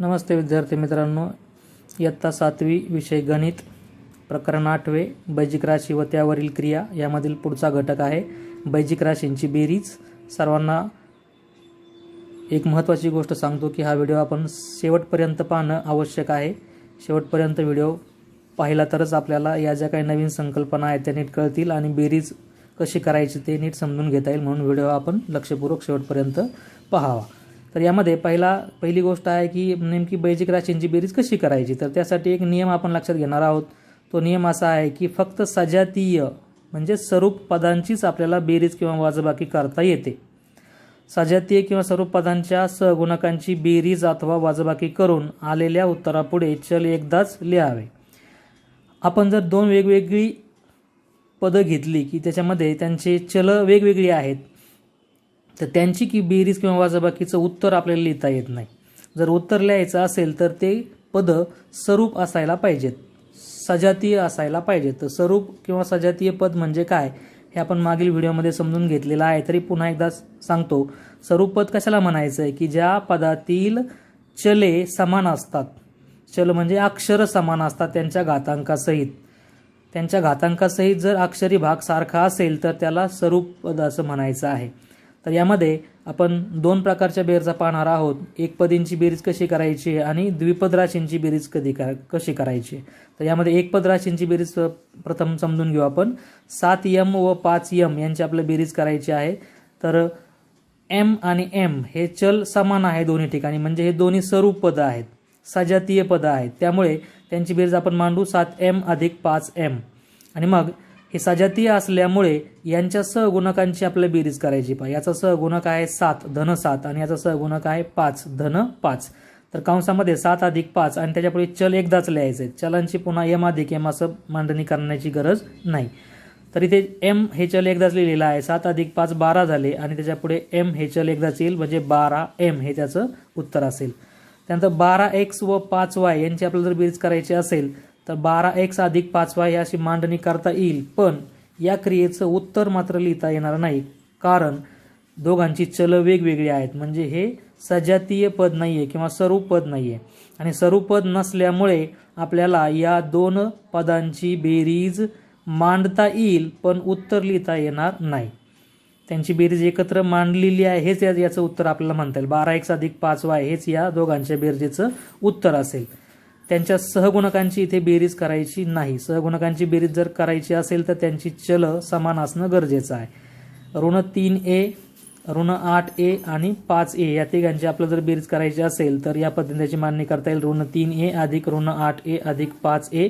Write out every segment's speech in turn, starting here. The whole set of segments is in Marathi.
नमस्ते विद्यार्थी मित्रांनो. इयत्ता सातवी विषय गणित प्रकरण आठवे बैजिक राशी व त्यावरील क्रिया यामधील पुढचा घटक आहे. बैजिक राशींची बेरीज. सर्वांना एक महत्त्वाची गोष्ट सांगतो की हा व्हिडिओ आपण शेवटपर्यंत पाहणं आवश्यक आहे. शेवटपर्यंत व्हिडिओ पाहिला तरच आपल्याला या ज्या काही नवीन संकल्पना आहेत त्या नीट कळतील आणि बेरीज कशी करायची ते नीट समजून घेता येईल म्हणून व्हिडिओ आपण लक्षपूर्वक शेवटपर्यंत पाहावा. तर यामध्ये पहिला पहिली गोष्ट आहे की नेमकी बैजिक राशींची बेरीज कशी करायची? तर त्यासाठी एक नियम आपण लक्षात घेणार आहोत. तो नियम असा आहे की फक्त सजातीय म्हणजे स्वरूप पदांचीच आपल्याला बेरीज किंवा वाजबाकी करता येते. सजातीय किंवा स्वरूप पदांच्या सहगुणकांची बेरीज अथवा वाजबाकी करून आलेल्या उत्तरापुढे चल एकदाच लिहावे. आपण जर दोन वेगवेगळी पदं घेतली की त्याच्यामध्ये त्यांचे चल वेगवेगळी आहेत तर त्यांची की बेरीज किंवा वाजबाकीचं उत्तर आपल्याला लिहिता येत नाही. जर उत्तर लिहायचं असेल तर ते पदं स्वरूप असायला पाहिजेत. सजातीय असायला पाहिजेत. तर स्वरूप किंवा सजातीय पद म्हणजे काय हे आपण मागील व्हिडिओमध्ये समजून घेतलेलं आहे. तरी पुन्हा एकदा सांगतो. स्वरूप पद कशाला म्हणायचं आहे? की ज्या पदातील चले समान असतात. चल म्हणजे अक्षर समान असतात त्यांच्या घातांकासहित. त्यांच्या घातांकासहित जर अक्षरी भाग सारखा असेल तर त्याला स्वरूप पद असं म्हणायचं आहे. तर यामध्ये आपण दोन प्रकारच्या बेरजा पाहणार आहोत. एक पदींची बेरीज कशी करायची आणि द्विपद राशींची बेरीज कधी करा कशी करायची? तर यामध्ये एक पद राशींची बेरीज प्रथम समजून घेऊ आपण. सात यम व पाच यम यांची आपल्याला बेरीज करायची आहे. तर एम आणि एम हे चल समान आहे दोन्ही ठिकाणी. म्हणजे हे दोन्ही स्वरूप पदं आहेत. सजातीय पदं आहेत. त्यामुळे त्यांची बेरीज आपण मांडू सात एम अधिक पाच एम. आणि मग हे सजातीय असल्यामुळे यांच्या सहगुणकांची आपल्याला बेरीज करायची पहा. याचा सहगुणक आहे सात धन सात आणि याचा सहगुणक आहे पाच धन पाच. तर कंसामध्ये सात अधिक पाच आणि त्याच्यापुढे चल एकदाच लिहायचे. चलांची पुन्हा एम अधिक एम असं मांडणी करण्याची गरज नाही. तर इथे एम हे चल एकदाच लिहिलेलं आहे. सात अधिक पाच बारा झाले आणि त्याच्यापुढे एम हे चल एकदाच येईल म्हणजे बारा एम हे त्याचं उत्तर असेल. त्यानंतर बारा एक्स व पाच वाय यांची आपल्याला जर बेरीज करायची असेल तर बारा एक्स अधिक पाचवा ही अशी मांडणी करता येईल. पण या क्रियेचं उत्तर मात्र लिहिता येणार नाही. कारण दोघांची चल वेगवेगळी आहेत. म्हणजे हे सजातीय पद नाही आहे किंवा स्वरूप पद नाही आहे आणि स्वरूप पद नसल्यामुळे आपल्याला या दोन पदांची बेरीज मांडता येईल पण उत्तर लिहिता येणार नाही. त्यांची बेरीज एकत्र मांडलेली आहे हेच याचं उत्तर आपल्याला म्हणता येईल. बारा एक्स अधिक पाचवा आहे हेच या दोघांच्या बेरजेचं उत्तर असेल. त्यांच्या सहगुणकांची इथे बेरीज करायची नाही. सहगुणकांची बेरीज जर करायची असेल तर त्यांची चल समान असणं गरजेचं आहे. ऋण तीन ए ऋण आठ ए आणि पाच ए या तिघांची आपल्याला जर बेरीज करायची असेल तर या पद्धतीने त्याची मांडणी करता येईल. ऋण तीन ए अधिक ऋण आठ ए अधिक पाच ए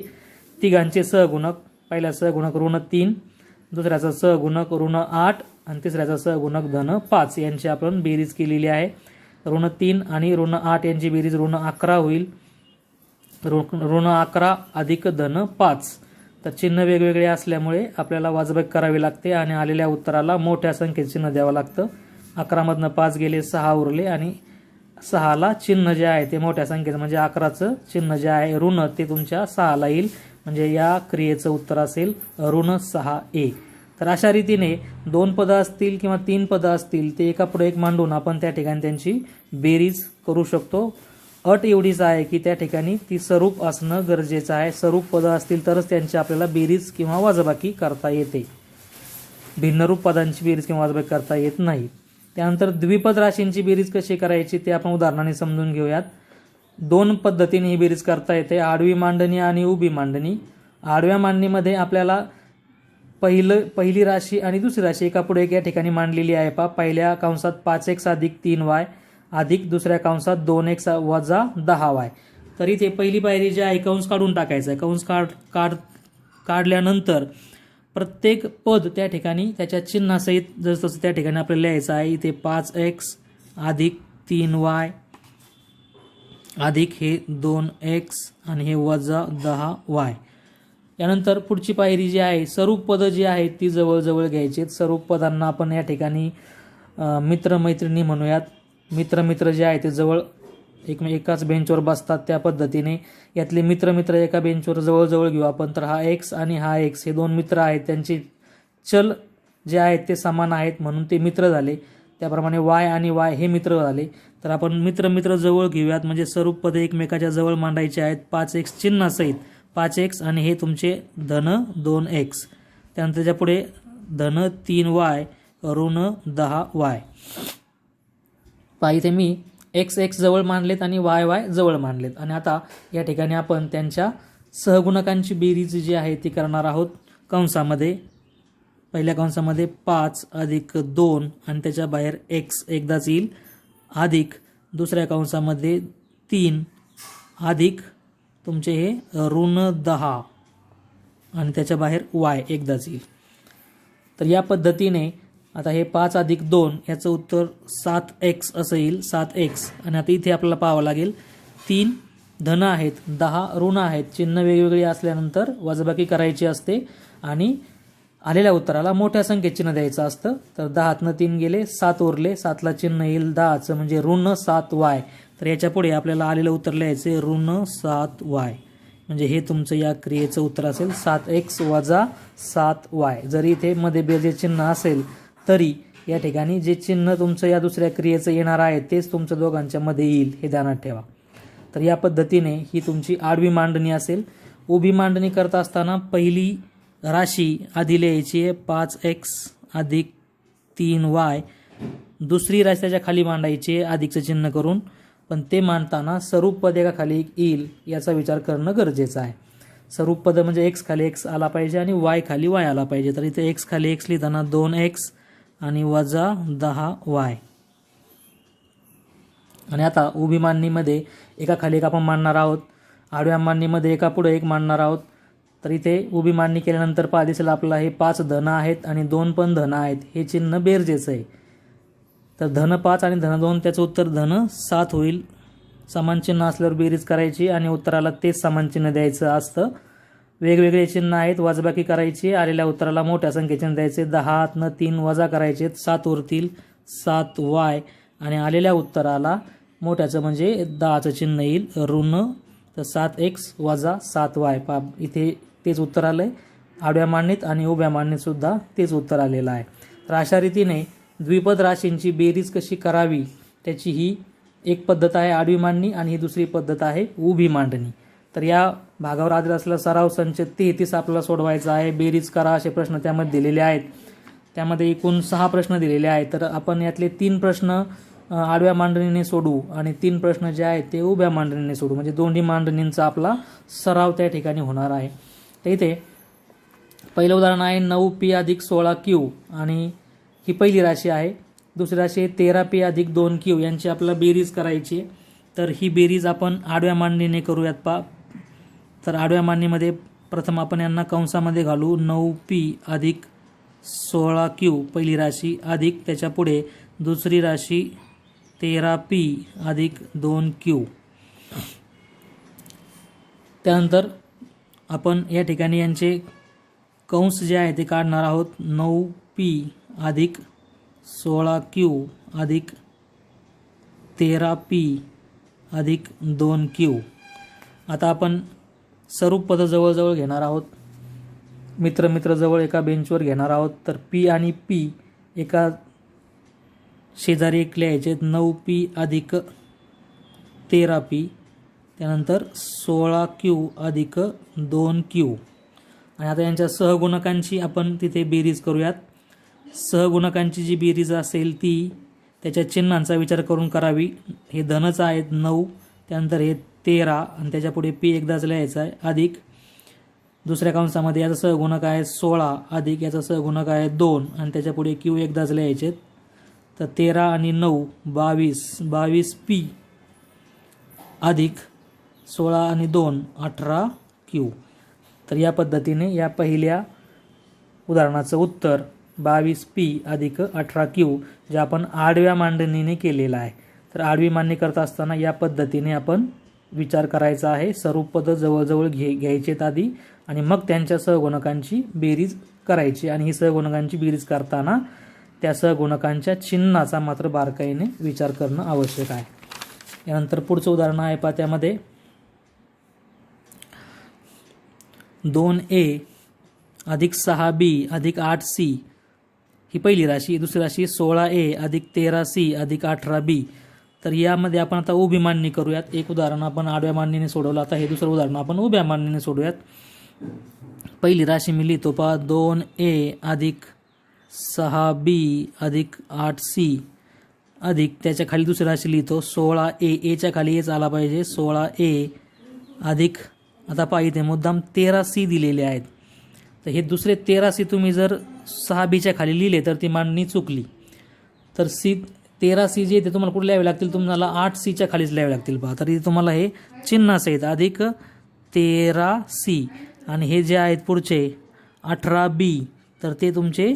तिघांचे सहगुणक. पहिला सहगुणक ऋण तीन दुसऱ्याचा सहगुणक ऋण आठ आणि तिसऱ्याचा सहगुणक धन पाच यांची आपण बेरीज केलेली आहे. ऋण तीन आणि ऋण आठ यांची बेरीज ऋण अकरा होईल. ऋण अकरा अधिक धन पाच. तर चिन्ह वेगवेगळे असल्यामुळे आपल्याला वाजबाक करावी लागते आणि आलेल्या उत्तराला मोठ्या संख्येत चिन्ह द्यावं लागतं. अकरामधनं पाच गेले सहा उरले आणि सहाला चिन्ह जे आहे ते मोठ्या संख्येचं म्हणजे अकराचं चिन्ह जे आहे ऋण ते तुमच्या सहाला येईल. म्हणजे या क्रियेचं उत्तर असेल ऋण सहा ए. तर अशा रीतीने दोन पदं असतील किंवा तीन पदं असतील ते एका पुढे एक मांडून आपण त्या ठिकाणी त्यांची बेरीज करू शकतो. अट एवढीच आहे की त्या ठिकाणी ती स्वरूप असणं गरजेचं आहे. स्वरूप पदं असतील तरच त्यांची आपल्याला बेरीज किंवा वाजबाकी करता येते. भिन्नरूप पदांची बेरीज किंवा वाजबाकी करता येत नाही. त्यानंतर द्विपद राशींची बेरीज कशी करायची ते आपण उदाहरणाने समजून घेऊयात. दोन पद्धतीने ही बेरीज करता येते. आडवी मांडणी आणि उभी मांडणी. आडव्या मांडणीमध्ये आपल्याला पहिलं पहिली राशी आणि दुसरी राशी एका पुढे एक या ठिकाणी मांडलेली आहे. पा पहिल्या कंसात पाच एक साधिक तीन वाय. अधिक दुसऱ्या कंसात दोन एक वजा दहा वाय. तर इथे पहिली पायरी जी आहे कंस काढून टाकायचं आहे. कंस काढ काढ काढल्यानंतर प्रत्येक पद त्या ठिकाणी त्याच्या चिन्हासहित जसं तसं त्या ठिकाणी आपल्याला लिहायचं आहे इथे पाच एक्स अधिक तीन वाय अधिक हे दोन एक्स आणि हे वजा दहा वाय. यानंतर पुढची पायरी जी आहे स्वरूप पदं जी आहेत ती जवळजवळ घ्यायची आहेत. स्वरूप पदांना आपण या ठिकाणी मित्रमैत्रिणी म्हणूयात. मित्र मित्र जे आहे ते जवळ एक एकाच बेंचवर बसतात त्या पद्धतीने. यातले मित्र मित्र एका बेंचवर जवळजवळ घेऊ आपण. तर हा एक्स आणि हा एक्स हे दोन मित्र आहेत. त्यांचे चल जे आहेत ते समान आहेत म्हणून ते मित्र झाले. त्याप्रमाणे वाय आणि वाय हे मित्र झाले. तर आपण मित्र मित्र जवळ घेऊयात. म्हणजे स्वरूप पदे एकमेकाच्या जवळ मांडायचे आहेत. पाच एक्स चिन्हासहित पाच एक्स आणि हे तुमचे धन दोन एक्स त्यानंतर त्याच्या पुढे धन तीन वाय ऋण दहा वाय पहा इथे मी एक्स एक्स जवळ मांडलेत आणि वाय वाय जवळ मांडलेत आणि आता या ठिकाणी आपण त्यांच्या सहगुणकांची बेरीज जी आहे ती करणार आहोत. कंसामध्ये पहिल्या कंसामध्ये पाच अधिक दोन आणि त्याच्या बाहेर एक्स एकदाच येईल. अधिक दुसऱ्या कंसामध्ये तीन अधिक तुमचे हे ऋण दहा आणि त्याच्या बाहेर वाय एकदाच येईल. तर या पद्धतीने आता हे पाच अधिक दोन याचं उत्तर सात एक्स असं येईल सात एक्स आणि आता इथे आपल्याला पाहावं लागेल तीन धन आहेत दहा ऋण आहेत चिन्ह वेगवेगळी असल्यानंतर वजबाकी करायची असते आणि आलेल्या उत्तराला मोठ्या संख्येत चिन्ह द्यायचं असतं. तर दहातनं तीन गेले सात उरले सातला चिन्ह येईल दहाचं म्हणजे ऋण सात वाय तर याच्यापुढे आपल्याला आलेलं उत्तर लिहायचे ऋण सात वाय म्हणजे हे तुमचं या क्रियेचं उत्तर असेल सात एक्स वजा सात वाय जरी इथे मध्ये बेजे चिन्ह असेल तरी या ठिकाणी जे चिन्ह तुमचं या दुसऱ्या क्रियेचं येणार आहे तेच तुमच्या दोघांच्या मध्ये येईल हे ध्यानात ठेवा. तर या पद्धतीने ही तुमची आडवी मांडणी असेल. उभी मांडणी करत असताना पहिली राशी आधी लिहायची आहे पाच एक्स अधिक तीन वाय दुसरी राशी त्याच्याखाली मांडायची आहे अधिकचं चिन्ह करून. पण ते मांडताना स्वरूप पद एका खाली येईल याचा विचार करणं गरजेचं आहे. स्वरूप पद म्हणजे एक्स खाली एक्स आला पाहिजे आणि वाय खाली वाय आला पाहिजे. तर इथे एक्स खाली एक्स लिहिताना दोन एक्स आणि वजा दहा वाय. आणि आता उभी मांडणीमध्ये एका खाली एक आपण मांडणार आहोत. आडव्या मांडणीमध्ये एका पुढे एक मांडणार आहोत. तर इथे उभी मांडणी केल्यानंतर पहा दिसेल आपला हे पाच धन आहेत आणि दोन पण धन आहेत. हे चिन्ह बेरजेचं आहे. तर धन पाच आणि धन दोन त्याचं उत्तर धन सात होईल. समान चिन्ह असल्यावर बेरीज करायची आणि उत्तराला तेच समान चिन्ह द्यायचं असतं. वेगवेगळे चिन्ह आहेत. वाजबाकी करायची आलेल्या उत्तराला मोठ्या संख्येचिन्ह द्यायचे. दहातनं तीन वजा करायचे. सात उरतील सात वाय. आणि आलेल्या उत्तराला मोठ्याचं म्हणजे दहाचं चिन्ह येईल. ऋण तर सात एक्स वजा सात वाय. पा इथे तेच उत्तर आलं आहे आडव्या मांडणीत आणि उभ्या मांडणीतसुद्धा तेच उत्तर आलेलं आहे. तर अशा रीतीने द्विपद राशींची बेरीज कशी करावी त्याची ही एक पद्धत आहे आडवी मांडणी आणि ही दुसरी पद्धत आहे उभी मांडणी. तर या भागावर आधारित असलेला सराव संच तेहतीस आपल्याला सोडवायचा आहे. बेरीज करा असे प्रश्न त्यामध्ये दिलेले आहेत. त्यामध्ये एकूण सहा प्रश्न दिलेले आहेत. तर आपण यातले तीन प्रश्न आडव्या मांडणीने सोडू आणि तीन प्रश्न जे आहेत ते उभ्या मांडणीने सोडू. म्हणजे दोन्ही मांडणींचा आपला सराव त्या ठिकाणी होणार आहे. तर इथे पहिलं उदाहरण आहे नऊ पी अधिक सोळा क्यू आणि ही पहिली राशी आहे. दुसरी राशी आहे तेरा पी अधिक दोन क्यू. यांची आपल्याला बेरीज करायची तर ही बेरीज आपण आडव्या मांडणीने करूयात पा तर आडव्या मांडणीमध्ये प्रथम आपण यांना कंसामध्ये घालू. नऊ पी अधिक सोळा क्यू पहिली राशी अधिक त्याच्या पुढे दुसरी राशी तेरा पी अधिक दोन क्यू. त्यानंतर आपण या ठिकाणी यांचे कंस जे आहे ते काढणार आहोत. नऊ पी अधिक सोळा क्यू अधिक तेरा पी अधिक दोन क्यू. आता आपण स्वरूप पद जवळजवळ घेणार आहोत. मित्र मित्र जवळ एका बेंचवर घेणार आहोत. तर पी आणि पी एका शेजारी एक लिहायचे नऊ पी अधिक तेरा पी. त्यानंतर सोळा क्यू अधिक दोन क्यू. आणि आता यांच्या सहगुणकांची आपण तिथे बेरीज करूयात. सहगुणकांची जी बेरीज असेल ती त्याच्या चिन्हांचा विचार करून करावी. हे धनच आहेत नऊ. त्यानंतर हे तेरा आणि त्याच्यापुढे पी एकदाच लिहायचा आहे. अधिक दुसऱ्या कंसामध्ये याचा सहगुणक आहे सोळा अधिक याचा सहगुणक आहे दोन आणि त्याच्यापुढे क्यू एकदाच लिहायचे तर तेरा आणि नऊ बावीस बावीस पी अधिक सोळा आणि दोन अठरा क्यू. तर या पद्धतीने या पहिल्या उदाहरणाचं उत्तर बावीस पी अधिक अठरा क्यू जे आपण आडव्या मांडणीने केलेलं आहे. तर आडवी मांडणी करत असताना या पद्धतीने आपण विचार करायचा आहे. सर्व पद जवळजवळ घे घ्यायचेत आधी. आणि मग त्यांच्या सहगुणकांची बेरीज करायची. आणि ही सहगुणकांची बेरीज करताना त्या सहगुणकांच्या चिन्हाचा मात्र बारकाईने विचार करणं आवश्यक आहे. यानंतर पुढचं उदाहरण आहे पहा त्यामध्ये. दोन ए अधिक सहा बी अधिक आठ सी ही पहिली राशी. दुसरी राशी सोळा ए अधिक तेरा सी अधिक अठरा बी. तर यामध्ये आपण आता उभी मांडणी करूयात. एक उदाहरण आपण आडव्या मांडणीने सोडवलं. आता हे दुसरं उदाहरण आपण उभ्या मांडणीने सोडूयात. पहिली राशी मी लिहितो पहा. दोन ए अधिक सहा बी अधिक आठ सी अधिक त्याच्याखाली दुसरी राशी लिहितो. सोळा ए एच्या खाली एच आला पाहिजे. सोळा ए अधिक आता पहा इथे मुद्दाम तेरा सी दिलेले आहेत. तर हे दुसरे तेरा सी तुम्ही जर सहा बीच्या खाली लिहिले तर ती मांडणी चुकली. तर सी तेरा सी जे ते तुम्हाला कुठे लिहावे लागतील? तुम्हाला आठ सीच्या खालीच लिहावे लागतील पहा तर इथे तुम्हाला हे चिन्ह सहित अधिक तेरा सी आणि हे जे आहेत पुढचे अठरा बी तर ते तुमचे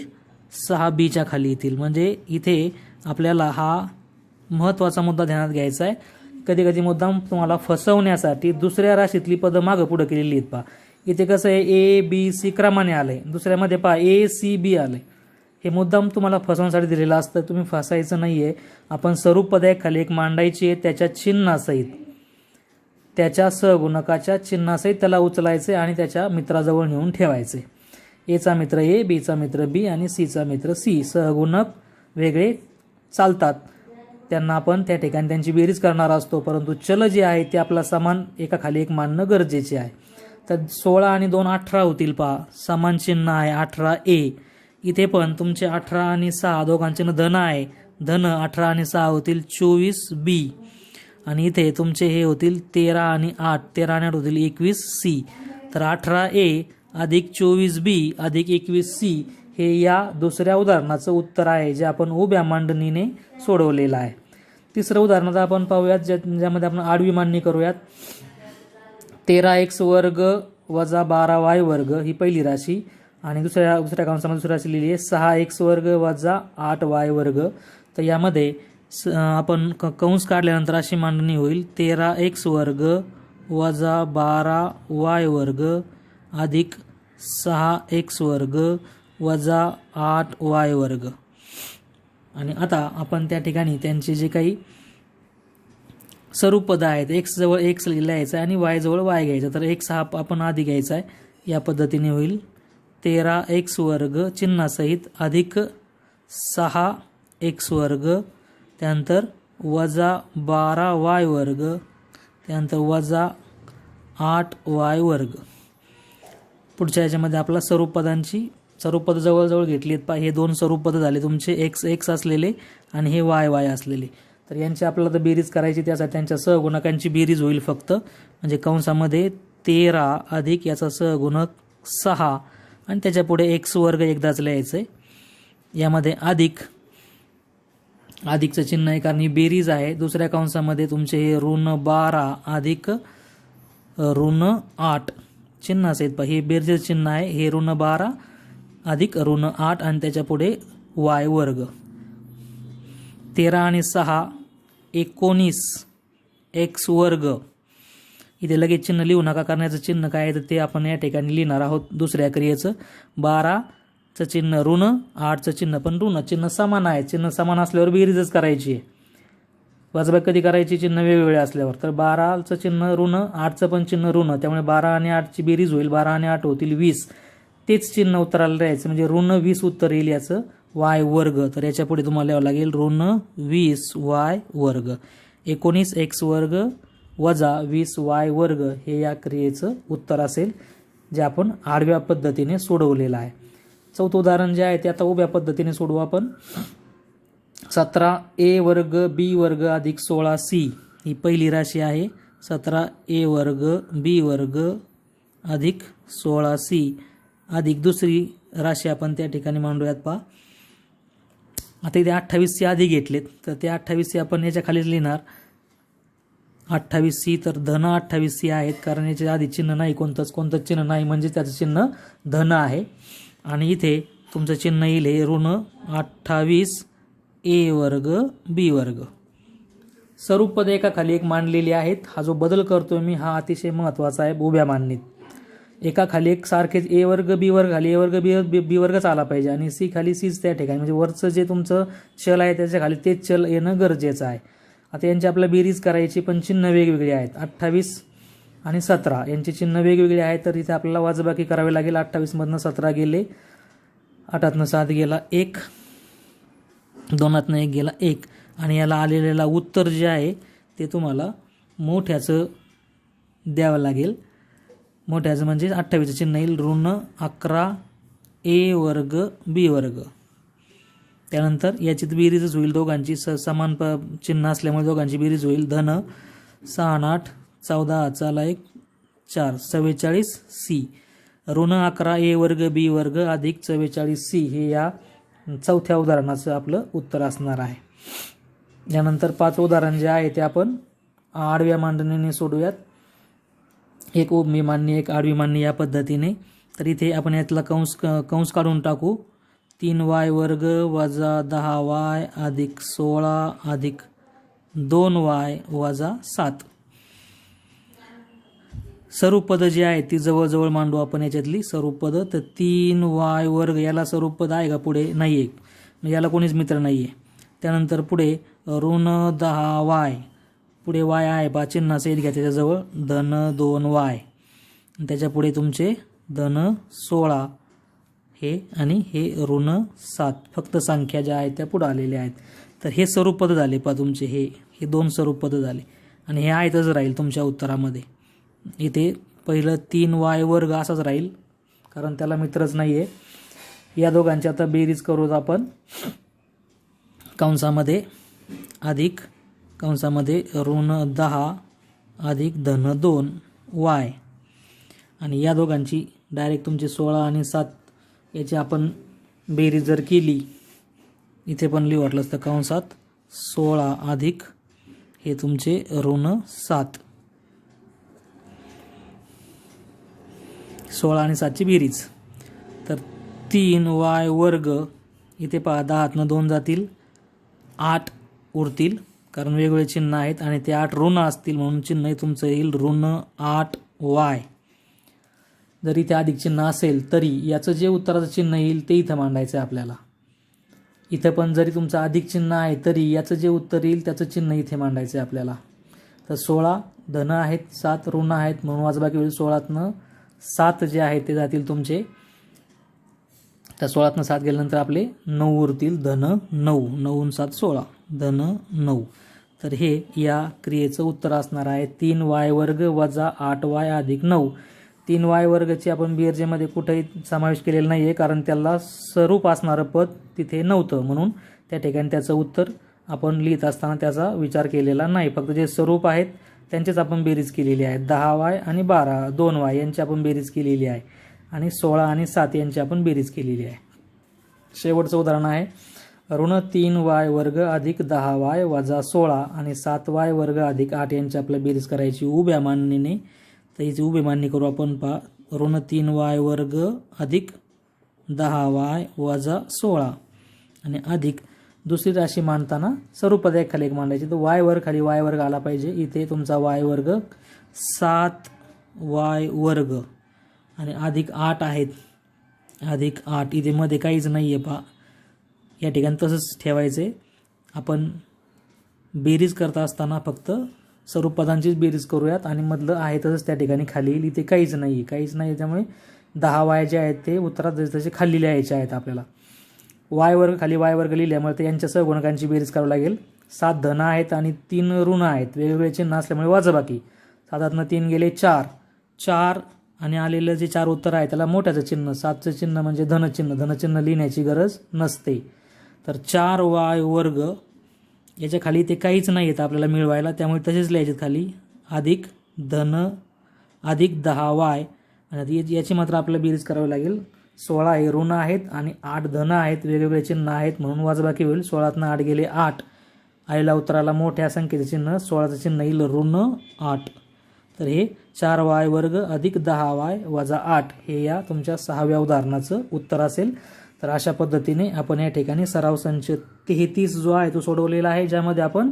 सहा बीच्या खाली येतील. म्हणजे इथे आपल्याला हा महत्त्वाचा मुद्दा ध्यानात घ्यायचा आहे. कधी कधी मुद्दाम तुम्हाला फसवण्यासाठी दुसऱ्या राशीतली पदं मागं पुढं केलेली आहेत पहा इथे कसं आहे? ए बी सी क्रमाने आलं आहे दुसऱ्यामध्ये पहा ए सी बी आलं आहे हे मुद्दाम तुम्हाला फसवण्यासाठी दिलेलं असतं. तुम्ही फसायचं नाही आहे आपण स्वरूप पदाखाली एक मांडायची आहे त्याच्या चिन्हासहित त्याच्या सहगुणकाच्या चिन्हासहित त्याला उचलायचे आणि त्याच्या मित्राजवळ नेऊन ठेवायचे एचा मित्र ए बीचा मित्र बी आणि सीचा मित्र सी. सहगुणक वेगळे चालतात. त्यांना आपण त्या ठिकाणी त्यांची बेरीज करणार असतो. परंतु चल जे आहे ते आपला समान एकाखाली एक मानणं गरजेचे आहे. तर सोळा आणि दोन अठरा होतील पहा. समान चिन्ह आहे अठरा ए. इथे पण तुमचे अठरा आणि सहा दोघांचे धन आहे. धन अठरा आणि सहा होतील चोवीस बी. आणि इथे तुमचे हे होतील तेरा आणि आठ. तेरा आणि आठ होतील एकवीस सी. तर अठरा ए अधिक चोवीस बी अधिक एकवीस सी हे या दुसऱ्या उदाहरणाचं उत्तर आहे जे आपण उभ्या मांडणीने सोडवलेलं आहे. तिसरं उदाहरण आता आपण पाहूयात ज्या ज्यामध्ये आपण आडवी मांडणी करूयात. तेरा एक्स वर्ग वजा बारा वाय वर्ग ही पहिली राशी. आणि दुसऱ्या दुसऱ्या कंसामध्ये दुसरी अशी लिहिली आहे. सहा एक्स वर्ग वजा आठ वाय वर्ग. तर यामध्ये स आपण क कंस काढल्यानंतर अशी मांडणी होईल. तेरा एक्स वर्ग वजा बारा वाय वर्ग अधिक सहा एक्स वर्ग वजा आठ वाय वर्ग. आणि आता आपण त्या ठिकाणी त्यांचे जे काही स्वरूप पदं आहेत एक्स जवळ एक्स लिहायचं आहे आणि वायजवळ वाय घ्यायचं तर एक्स हा आपण आधी घ्यायचा आहे. या पद्धतीने होईल. तेरा एक्स वर्ग चिन्हासहित अधिक सहा एक्स वर्ग त्यानंतर वजा बारा वाय वर्ग त्यानंतर वजा आठ वाय वर्ग. पुढच्या याच्यामध्ये आपला स्वरूप पदांची स्वरूप पदं जवळजवळ घेतली आहेत. पा हे दोन स्वरूप पद झाले. तुमचे एक्स एक्स असलेले आणि हे वाय वाय असलेले. तर यांची आपल्याला तर बेरीज करायची त्यासाठी त्यांच्या सहगुणकांची बेरीज होईल फक्त. म्हणजे कंसामध्ये तेरा अधिक याचा सहगुणक सहा आणि त्याच्यापुढे एक्स वर्ग एकदाच लिहायचं आहे यामध्ये अधिक अधिकचं चिन्ह आहे कारण ही बेरीज आहे. दुसऱ्या कंसामध्ये तुमचे हे ऋण बारा अधिक ऋण आठ चिन्ह असेल हे बेरजेचं चिन्ह आहे. हे ऋण बारा अधिक ऋण आठ आणि त्याच्यापुढे वाय वर्ग. तेरा आणि सहा एकोणीस एक्स वर्ग इथे लगेच चिन्ह लिहू नका. करण्याचं चिन्ह काय आहे तर ते आपण या ठिकाणी लिहिणार आहोत. दुसऱ्या क्रियेचं. बाराचं चिन्ह ऋण आठचं चिन्ह पण ऋण. चिन्ह समान आहे. चिन्ह समान असल्यावर बेरीजच करायची आहे. वाजबाई कधी करायची? चिन्ह वेगवेगळे असल्यावर. तर बाराचं चिन्ह ऋण आठचं पण चिन्ह ऋण. त्यामुळे बारा आणि आठची बेरीज होईल. बारा आणि आठ होतील वीस. तेच चिन्ह उत्तराला राहायचं म्हणजे ऋण वीस उत्तर येईल याचं. वाय वर्ग. तर याच्यापुढे तुम्हाला लिहावं लागेल. ऋण वीस वाय वर्ग. एकोणीस एक्स वर्ग वजा वीस वाय वर्ग हे या क्रियेचं उत्तर असेल जे आपण आडव्या पद्धतीने सोडवलेलं आहे. चौथं उदाहरण जे आहे ते आता उभ्या पद्धतीने सोडवू आपण. सतरा ए वर्ग बी वर्ग अधिक सोळा सी ही पहिली राशी आहे. सतरा ए वर्ग बी वर्ग अधिक सोळा सी. अधिक दुसरी राशी आपण त्या ठिकाणी मांडूयात पहा. आता इथे अठ्ठावीसचे आधी घेतलेत तर ते अठ्ठावीसचे आपण याच्या खालीच लिहिणार. अठ्ठावीस सी तर धन अठ्ठावीस सी आहेत कारण याच्या आधी चिन्ह नाही कोणतंच कोणतंच चिन्ह नाही म्हणजे त्याचं चिन्ह धन आहे. आणि इथे तुमचं चिन्ह येईल हे ऋण अठ्ठावीस ए वर्ग बी वर्ग. स्वरूप एकाखाली एक मांडलेली आहेत. हा जो बदल करतोय मी हा अतिशय महत्त्वाचा आहे उभ्या मांडणीत. एकाखाली एक सारखेच ए वर्ग बी वर्ग खाली ए वर्ग बी बी वर्गच आला पाहिजे. आणि सी खाली सीच त्या ठिकाणी. म्हणजे वरचं जे तुमचं चल आहे त्याच्याखाली तेच चल येणं गरजेचं आहे. आता यांची आपल्याला बेरीज करायची पण चिन्ह वेगवेगळे आहेत. अठ्ठावीस आणि सतरा. यांची चिन्ह वेगवेगळे आहेत तर इथे आपल्याला वाजबाकी करावी लागेल. अठ्ठावीसमधनं सतरा गेले आठातनं सात गेला एक दोनातनं एक गेला एक. आणि याला आलेलेला उत्तर जे आहे ते तुम्हाला मोठ्याचं द्यावं लागेल. मोठ्याचं म्हणजे अठ्ठावीसचं चिन्ह येईल. ऋण अकरा ए वर्ग बी वर्ग. त्यानंतर याची तर बेरीजच होईल दोघांची स समान प चिन्ह असल्यामुळे दोघांची बेरीज होईल. धन सहा आणि आठ चौदा चाला एक चार चव्वेचाळीस सी. ऋण अकरा ए वर्ग बी वर्ग अधिक चव्वेचाळीस सी. हे या चौथ्या उदाहरणाचं आपलं उत्तर असणार आहे. यानंतर पाच उदाहरण जे आहे ते आपण आडव्या मांडणीने सोडूयात. एक उभी मांडणी एक आडवी मांडणी या पद्धतीने. तर इथे आपण यातला कंस कंस काढून टाकू. तीन वाय वर्ग वजा दहा वाय अधिक सोळा अधिक दोन वाय वजा सात. सर्व पदं जी आहेत ती जवळजवळ मांडू आपण याच्यातली स्वरूप पदं तर तीन वाय वर्ग याला सर्व पद आहे का पुढे? नाही आहे याला कोणीच मित्र नाही आहे त्यानंतर पुढे ऋण दहा वाय. पुढे वाय आहे बा चिन्ह असेल घ्या त्याच्याजवळ. धन दोन वाय. त्याच्या पुढे तुमचे धन सोळा. हे आणि हे ऋण सात फक्त संख्या ज्या आहेत त्या पुढं आलेल्या आहेत. तर हे स्वरूप पद झाले पा तुमचे हे हे दोन स्वरूप पद झाले. आणि हे आहेतच राहील तुमच्या उत्तरामध्ये. इथे पहिलं तीन वाय वर्ग असाच राहील कारण त्याला मित्रच नाही आहे या दोघांची आता बेरीज करूच आपण. कंसामध्ये अधिक कंसामध्ये ऋण दहा अधिक धन दोन वाय. आणि या दोघांची डायरेक्ट तुमची सोळा आणि सात याची आपण बेरीज जर केली इथे पण लिहू वाटलं असतं कंसात सोळा अधिक हे तुमचे ऋण सात. सोळा आणि सातची बेरीज. तर तीन वाय वर्ग इथे पहा दहातनं दोन जातील आठ उरतील कारण वेगवेगळे चिन्ह आहेत आणि ते आठ ऋण असतील म्हणून चिन्ह तुमचं येईल ऋण आठ वाय. जरी ते अधिक चिन्ह असेल तरी याचं जे उत्तराचं चिन्ह येईल ते इथं मांडायचं आहे आपल्याला. इथं पण जरी तुमचं अधिक चिन्ह आहे तरी याचं जे उत्तर येईल त्याचं चिन्ह इथे मांडायचं आहे आपल्याला. तर सोळा धन आहेत सात ऋण आहेत म्हणून वाजबाकी वेळी सोळातनं सात जे आहेत ते जातील तुमचे. त्या सोळातनं सात गेल्यानंतर आपले नऊ उरतील. धन नऊ नऊ सात सोळा. धन नऊ. तर हे या क्रियेचं उत्तर असणार आहे. तीन वाय वर्ग वजा आठ वाय अधिक नऊ. तीन वाय वर्गची आपण बी मध्ये कुठेही समावेश केलेला नाही आहे कारण त्याला स्वरूप असणारं पद तिथे नव्हतं. म्हणून त्या ठिकाणी त्याचं उत्तर आपण लिहित असताना त्याचा विचार केलेला नाही. फक्त जे स्वरूप आहेत त्यांचेच आपण बेरीज केलेली आहे दहा वाय आणि बारा दोन वाय यांची आपण बेरीज केलेली आहे. आणि सोळा आणि सात यांची आपण बेरीज केलेली आहे. शेवटचं उदाहरण आहे. ऋण तीन वाय वर्ग अधिक दहा वाय वजा सोळा आणि सात वाय वर्ग अधिक आठ यांची आपल्या बेरीज करायची उभ्या मांडणीने तर हिची उभी मांडणी करू आपण पा ऋण तीन वाय वर्ग अधिक दहा वाय वजा सोळा. आणि अधिक दुसरी राशी मांडताना सर्व पद खाली एक मांडायची. तर वाय वर्ग खाली वाय वर्ग आला पाहिजे. इथे तुमचा वाय वर्ग सात वाय वर्ग. आणि अधिक आठ आहेत. अधिक आठ इथे मध्ये काहीच नाही आहे पा या ठिकाणी तसंच ठेवायचं आहे आपण बेरीज करता असताना फक्त सर्व पदांचीच बेरीज करूयात. आणि मधलं आहे तसंच त्या ठिकाणी खाली येईल. इथे काहीच नाही आहे काहीच नाही त्यामुळे दहा वाय जे आहेत ते उत्तरात जसे तसे खाली लिहायचे आहेत आपल्याला. वाय वर्ग खाली वाय वर्ग लिहिल्यामुळे ते यांच्या सहगुणकांची बेरीज करावी लागेल. सात धन आहेत आणि तीन ऋण आहेत. वेगवेगळे चिन्ह असल्यामुळे वाजबाकी सातातनं तीन गेले चार. चार आणि आलेलं जे चार उत्तर आहे त्याला मोठ्याचं चिन्ह सातचं चिन्ह म्हणजे धनचिन्ह. धनचिन्ह लिहिण्याची गरज नसते. तर चार वाय वर्ग याच्या खाली ते काहीच नाही येतं आपल्याला मिळवायला. त्यामुळे तसेच लिहायचे खाली. अधिक धन अधिक दहा वाय. आणि याची मात्र आपल्याला बेरीज करावी लागेल. सोळा हे ऋण आहेत आणि आठ धन आहेत. वेगवेगळे चिन्ह आहेत म्हणून वाजबाकी होईल. सोळातनं आठ गेले आठ. आईला उत्तराला मोठ्या संख्येचे चिन्ह. सोळाचं चिन्ह येईल ऋण आठ. तर हे चार वाय वर्ग अधिक दहा वाय वजा आठ. हे या तुमच्या सहाव्या उदाहरणाचं उत्तर असेल. तर अशा पद्धतीने आपण या ठिकाणी सराव संच तेहतीस जो आहे तो सोडवलेला आहे ज्यामध्ये आपण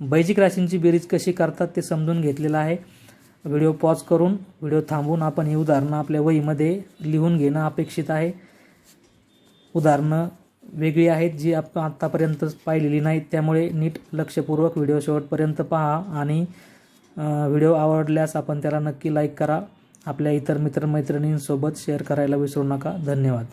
बैजिक राशींची बेरीज कशी करतात ते समजून घेतलेलं आहे. व्हिडिओ पॉज करून व्हिडिओ थांबवून आपण ही उदाहरणं आपल्या वहीमध्ये लिहून घेणं अपेक्षित आहे. उदाहरणं वेगळी आहेत जी आपण आत्तापर्यंत पाहिलेली नाहीत त्यामुळे नीट लक्षपूर्वक व्हिडिओ शेवटपर्यंत पहा आणि व्हिडिओ आवडल्यास आपण त्याला नक्की लाईक करा. आपल्या इतर मित्रमैत्रिणींसोबत शेअर करायला विसरू नका. धन्यवाद.